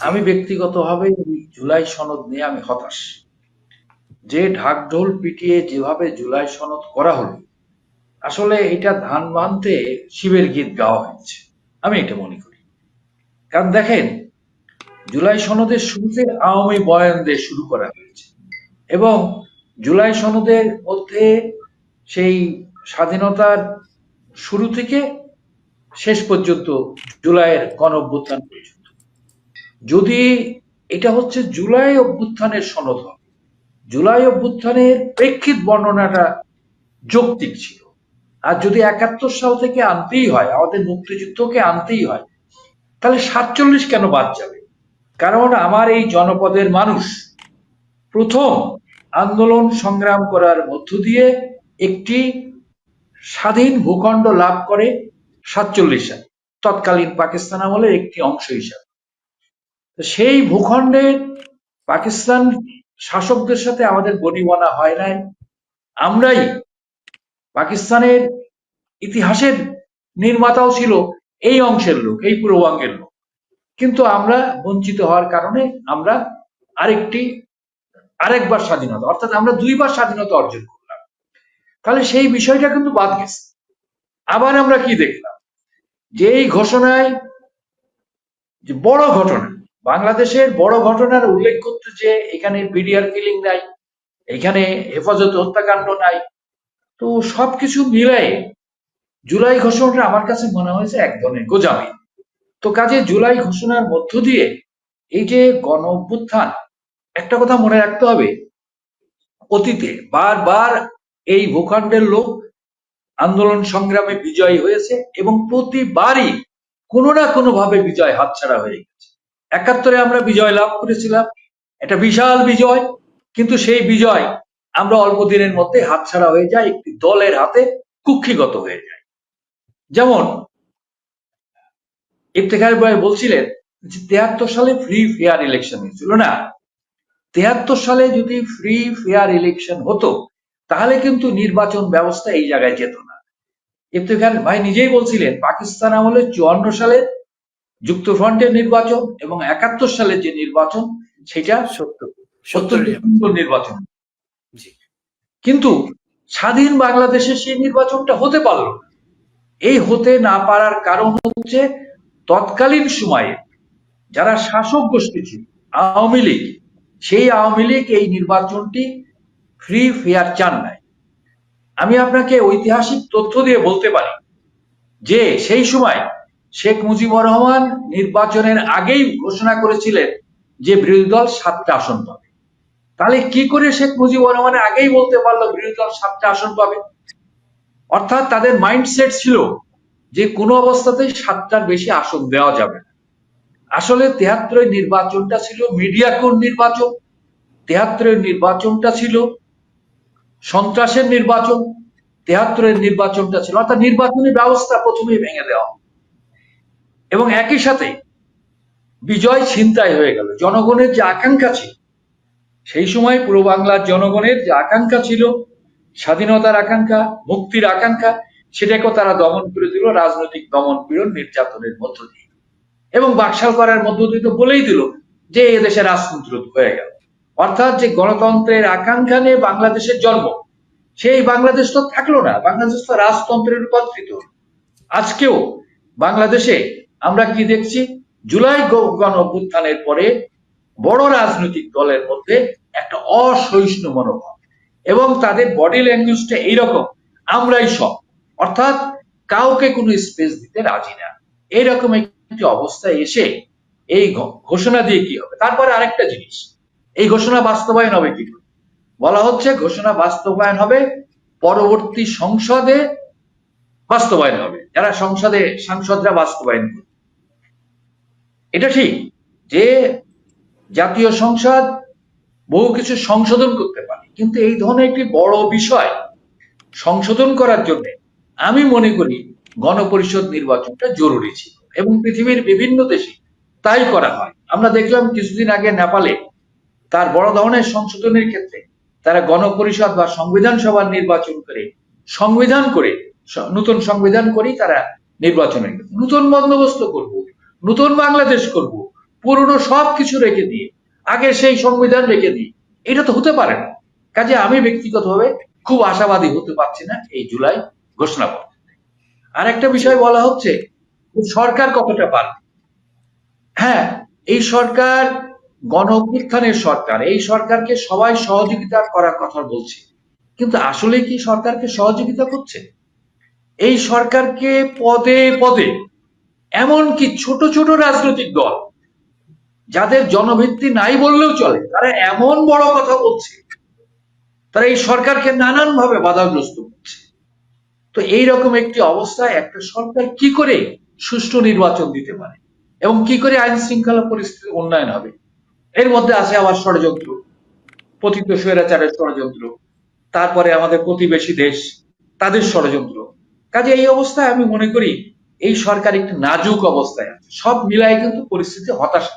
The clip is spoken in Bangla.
আমি ব্যক্তিগতভাবে জুলাই সনদ নিয়ে আমি হতাশ। যে ঢাকঢোল পিটিয়ে যেভাবে জুলাই সনদ করা হলো, আসলে এটা ধান বানতে শিবের গীত গাওয়া হয়েছে। আমি এটা মনে করি। কারণ দেখেন, জুলাই সনদের শুরুতে আওয়ামী বয়ান দিয়ে শুরু করা হয়েছে এবং জুলাই সনদের মধ্যে সেই স্বাধীনতার শুরু থেকে শেষ পর্যন্ত জুলাইয়ের গণ পর্যন্ত। যদি এটা হচ্ছে জুলাই অভ্যুত্থানের সনদ জুলাই অভ্যুত্থানের প্রেক্ষিত বর্ণনাটা যৌক্তিক ছিল। আর যদি একাত্তর সাল থেকে আনতেই হয়, আমাদের মুক্তিযুদ্ধকে আনতেই হয়, তাহলে সাতচল্লিশ কেন বাদ যাবে? কারণ আমার এই জনপদের মানুষ প্রথম আন্দোলন সংগ্রাম করার মধ্য দিয়ে একটি স্বাধীন ভূখণ্ড লাভ করে সাতচল্লিশ সাল, তৎকালীন পাকিস্তান আমলের একটি অংশ হিসাবে। সেই ভূখণ্ডে পাকিস্তান শাসকদের সাথে আমাদের গণিমনা হয় নাই। আমরাই পাকিস্তানের ইতিহাসের নির্মাতাও ছিল এই অংশের লোক, এই পূর্বাঙ্গের লোক। কিন্তু আমরা বঞ্চিত হওয়ার কারণে আমরা আরেকটি, আরেকবার স্বাধীনতা, অর্থাৎ আমরা দুইবার স্বাধীনতা অর্জন করলাম। তাহলে সেই বিষয়টা কিন্তু বাদ গেছে। আবার আমরা কি দেখলাম? যে এই ঘোষণায় যে বড় ঘটনা বাংলাদেশের বড় ঘটনার উল্লেখ করতে যে এখানে বিডিআর কিলিং নাই, এখানে হেফাজত হত্যাকাণ্ড নাই, তো সবকিছু মিলাই জুলাই ঘোষণাটা আমার কাছে মনে হয়েছে এক ধরনের গোজামি। তো কাজে জুলাই ঘোষণার মধ্য দিয়ে এই যে গণ অভ্যুত্থান, একটা কথা মনে রাখতে হবে, অতীতে বারবার এই ভূখণ্ডের লোক আন্দোলন সংগ্রামে বিজয়ী হয়েছে এবং প্রতিবারই কোনো না কোনো ভাবে বিজয় হাতছাড়া হয়ে গেছে। একাত্তরে আমরা বিজয় লাভ করেছিলাম। একটা বিশাল বিজয়, কিন্তু সেই বিজয় আমরা অল্প দিনের মধ্যে হাতছাড়া হয়ে যায় একটি দলের হাতে কুক্ষিগত হয়ে যায় যেমন ইফতেখার ভাই বলছিলেন যে, তেহাত্তর সালে ফ্রি ফেয়ার ইলেকশন হয়েছিল না? তেহাত্তর সালে যদি ফ্রি ফেয়ার ইলেকশন হতো, তাহলে কিন্তু নির্বাচন ব্যবস্থা এই জায়গায় যেত না। ইফতেখার ভাই নিজেই বলছিলেন, পাকিস্তান আমলে চুয়ান্ন সালের যুক্তফ্রন্টের নির্বাচন এবং একাত্তর সালের যে নির্বাচন সেটা অত্যন্ত সত্তর নির্বাচন। কিন্তু স্বাধীন বাংলাদেশে সেই নির্বাচনটা হতে পারল এই হতে না পারার কারণ হচ্ছে তৎকালীন সময়ে যারা শাসক গোষ্ঠী ছিল আওয়ামী লীগ সেই আওয়ামী লীগ এই নির্বাচনটি ফ্রি ফেয়ার চান নাই। আমি আপনাকে ঐতিহাসিক তথ্য দিয়ে বলতে পারি যে সেই সময় শেখ মুজিবুর রহমান নির্বাচনের আগেই ঘোষণা করেছিলেন যে বিরোধী দল সাতটা আসন পাবে। তাহলে কি করে শেখ মুজিবুর রহমান আগেই বলতে পারল বিরোধী দল সাতটা আসন পাবে? অর্থাৎ তাদের মাইন্ডসেট ছিল যে কোনো অবস্থাতেই সাতটার বেশি আসন দেওয়া যাবে না। আসলে তেহাত্তরের নির্বাচনটা ছিল মিডিয়া কোর নির্বাচন? তেহাত্তরের নির্বাচনটা ছিল সন্ত্রাসের নির্বাচন। তেহাত্তরের নির্বাচনটা ছিল। অর্থাৎ নির্বাচনী ব্যবস্থা প্রথমেই ভেঙে দেওয়া। এবং একই সাথে বিজয় ছিনতাই হয়ে গেল। জনগণের যে আকাঙ্ক্ষা ছিল, সেই সময় পূর্ব বাংলার জনগণের যে আকাঙ্ক্ষা ছিল, স্বাধীনতার আকাঙ্ক্ষা, মুক্তির আকাঙ্ক্ষা, সেটাকেও তারা দমন করে দিল, রাজনৈতিক দমন পীড়ন নির্যাতনের মধ্য দিয়ে। এবং বাকশাল করার মধ্য দিয়ে তো বলেই দিল যে এদেশে রাজতন্ত্র হয়ে গেল। অর্থাৎ যে গণতন্ত্রের আকাঙ্ক্ষা নিয়ে বাংলাদেশের জন্ম, সেই বাংলাদেশ তো থাকল না। বাংলাদেশ তো রাজতন্ত্রে রূপান্তরিত। আজকেও বাংলাদেশে আমরা কি দেখছি? জুলাই গণ অভ্যুত্থানের পরে বড় রাজনৈতিক দলের মধ্যে একটা অসহিষ্ণু মনোভাব এবং তাদের বডি ল্যাঙ্গুয়েজটা এইরকম, আমরাই সব। অর্থাৎ কাউকে কোনো স্পেস দিতে রাজি না। এইরকম একটি অবস্থায় এসে এই ঘোষণা দিয়ে কি হবে? তারপরে আরেকটা জিনিস, এই ঘোষণা বাস্তবায়ন হবে কি? বলা হচ্ছে ঘোষণা বাস্তবায়ন হবে, পরবর্তী সংসদে বাস্তবায়ন হবে। যারা সংসদে সাংসদরা বাস্তবায়ন করবে এটা ঠিক যে জাতীয় সংসদ বহু কিছু সংশোধন করতে পারে, কিন্তু এই ধরনের একটি বড় বিষয় সংশোধন করার জন্য আমি মনে করি গণপরিষদ নির্বাচনটা জরুরি ছিল এবং পৃথিবীর বিভিন্ন দেশে তাই করা হয় আমরা দেখলাম কিছুদিন আগে নেপালে তার বড় ধরনের সংশোধনের ক্ষেত্রে তারা গণপরিষদ বা সংবিধান সভার নির্বাচন করে, সংবিধান করে, নতুন সংবিধান করেই তারা নির্বাচনে গেছে। নতুন বন্দোবস্ত করব নতুন বাংলাদেশ করব, পুরনো সব কিছু রেখে দিয়ে, আগে সেই সংবিধান রেখে দিয়ে, এটা তো হতে পারে না। কাজে আমি ব্যক্তিগতভাবে খুব আশাবাদী হতে পারছি না এই জুলাই ঘোষণা করতে। আর একটা বিষয় বলা হচ্ছে সরকার কতটা পারবে? হ্যাঁ এই সরকার গণ সরকার, এই সরকারকে সবাই সহযোগিতা করার কথা বলছে। কিন্তু আসলে কি সরকারকে সহযোগিতা করছে? এই সরকারকে পদে পদে এমনকি ছোট ছোট রাজনৈতিক দল, যাদের জনভিত্তি নাই বললেও চলে, তারা এমন বড় কথা বলছে, তারা এই সরকারকে নানান ভাবে বাধাগ্রস্ত করছে। তো এইরকম একটি অবস্থায় একটা সরকার কি করে সুষ্ঠু নির্বাচন দিতে পারে? এবং কি করে আইন শৃঙ্খলা পরিস্থিতির উন্নয়ন হবে? এর মধ্যে আছে আবার ষড়যন্ত্র, পতিত স্বৈরাচারের ষড়যন্ত্র, তারপরে আমাদের প্রতিবেশী দেশ, তাদের ষড়যন্ত্র। কাজে এই অবস্থায় আমি মনে করি এই সরকার একটি নাজুক অবস্থায় আছে। সব মিলায় কিন্তু পরিস্থিতি হতাশা